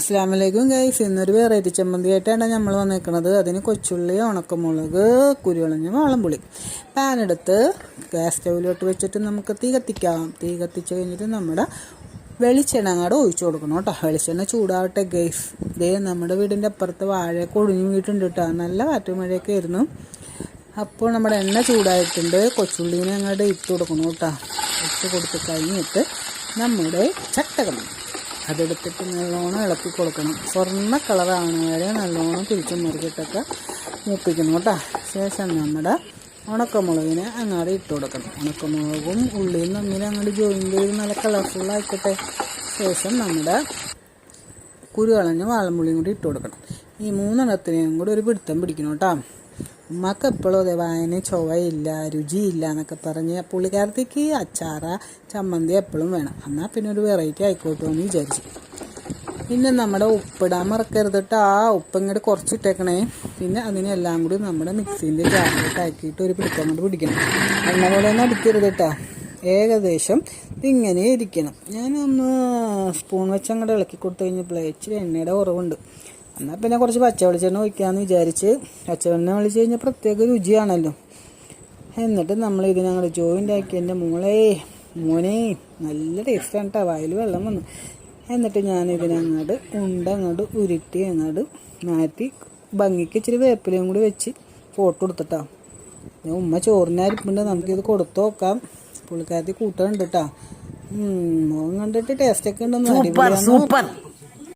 അസ്സാം വലൈക്കും ഗൈസ് ഇന്നൊരു വെറൈറ്റി ചമ്മന്തി ആയിട്ടാണ് നമ്മൾ വന്നിരിക്കുന്നത് അതിന് കൊച്ചുള്ളി ഉണക്കമുളക് കുരുവിളഞ്ഞ വാളംപുളി. പാൻ എടുത്ത് ഗ്യാസ് സ്റ്റൗവിലോട്ട് വെച്ചിട്ട് നമുക്ക് തീ കത്തിക്കാം. തീ കത്തിച്ച് കഴിഞ്ഞിട്ട് നമ്മുടെ വെളിച്ചെണ്ണ അങ്ങോട്ട് ഒഴിച്ചു കൊടുക്കണം കേട്ടോ. വെളിച്ചെണ്ണ ചൂടാവട്ടെ ഗൈസ്. ഇതേ നമ്മുടെ വീടിന്റെ അപ്പുറത്ത് വാഴയൊക്കെ ഒഴിഞ്ഞു വീട്ടുണ്ട് കേട്ടോ. നല്ല കാറ്റും മഴയൊക്കെ ആയിരുന്നു. അപ്പോൾ നമ്മുടെ എണ്ണ ചൂടായിട്ടുണ്ട്. കൊച്ചുള്ളിനെ അങ്ങോട്ട് ഇട്ട് കൊടുക്കണം കേട്ടോ. ഇട്ട് കൊടുത്ത് കഴിഞ്ഞിട്ട് നമ്മുടെ ചട്ടകം അതെടുത്തിട്ട് നല്ലോണം ഇളക്കി കൊടുക്കണം. സ്വർണ കളറാണ് വരെ നല്ലോണം തിരിച്ചു മറിച്ചിട്ടൊക്കെ മൂപ്പിക്കണം കേട്ടോ. ശേഷം നമ്മുടെ ഉണക്കമുളകിനെ അങ്ങോട്ട് ഇട്ട് കൊടുക്കണം. ഉണക്കമുളകും ഉള്ളിയും തമ്മിൽ അങ്ങോട്ട് ജോയിൻ ചെയ്ത് നല്ല കളർഫുള്ളായിക്കോട്ടെ ശേഷം നമ്മുടെ കുരുകളഞ്ഞ വാളമ്പുള്ളിയും കൂടി ഇട്ട് കൊടുക്കണം. ഈ മൂന്നെണ്ണത്തിനെയും കൂടി ഒരു പിടുത്തം പിടിക്കണം കേട്ടോ. ഉമ്മക്ക് എപ്പോഴും അതെ വായന ചൊവയില്ല രുചിയില്ല എന്നൊക്കെ പറഞ്ഞ് പുള്ളിക്കാരത്തേക്ക് അച്ചാറ ചമ്മന്തി എപ്പോഴും വേണം. എന്നാൽ പിന്നെ ഒരു വെറൈറ്റി ആയിക്കോട്ടെ എന്ന് വിചാരിച്ചു. പിന്നെ നമ്മുടെ ഉപ്പിടാൻ മറക്കരുത് കേട്ടോ. ആ ഉപ്പ് ഇങ്ങോട്ട് കുറച്ചിട്ടേക്കണേ. പിന്നെ അതിനെല്ലാം കൂടി നമ്മുടെ മിക്സീന്റെ ജാറിലോട്ട് ആക്കിയിട്ട് ഒരു പിടുത്തം കൊണ്ട് പിടിക്കണം. എണ്ണ പോലെ ഒന്നും അടിക്കരുത് കേട്ടോ. ഏകദേശം ഇതിങ്ങനെ ഇരിക്കണം. ഞാനൊന്ന് സ്പൂൺ വെച്ച് അങ്ങോട്ട് ഇളക്കി കൊടുത്തു കഴിഞ്ഞപ്പോൾ ഇച്ചിരി എണ്ണയുടെ കുറവുണ്ട്. എന്നാൽ പിന്നെ കുറച്ച് പച്ച വെളിച്ചെണ്ണ ഒഴിക്കാമെന്ന് വിചാരിച്ച് പച്ചവെണ്ണ ഒളിച്ച് കഴിഞ്ഞാൽ പ്രത്യേക രുചിയാണല്ലോ. എന്നിട്ട് നമ്മൾ ഇതിനങ്ങോട്ട് ജോയിന്റ് ആക്കി എന്റെ മോളെ മോനെ നല്ല ടേസ്റ്റാണ് കേട്ടോ വായിൽ വെള്ളം വന്നു. എന്നിട്ട് ഞാൻ ഇതിനങ്ങോട്ട് ഉണ്ട അങ്ങോട്ട് ഉരുട്ടി അങ്ങോട്ട് മാറ്റി ഭംഗിക്ക് ഇച്ചിരി വേപ്പിലയും കൂടി വെച്ച് ഫോട്ടോ എടുത്തിട്ടാണ് ഉമ്മ ചോറിനരിപ്പുണ്ട് നമുക്കിത് കൊടുത്തു നോക്കാം. പുള്ളിക്കാരത്തി കൂട്ടുന്നുണ്ട് കേട്ടോ മോൻ കണ്ടിട്ട് ടേസ്റ്റൊക്കെ ഉണ്ടെന്ന് സൂപ്പർ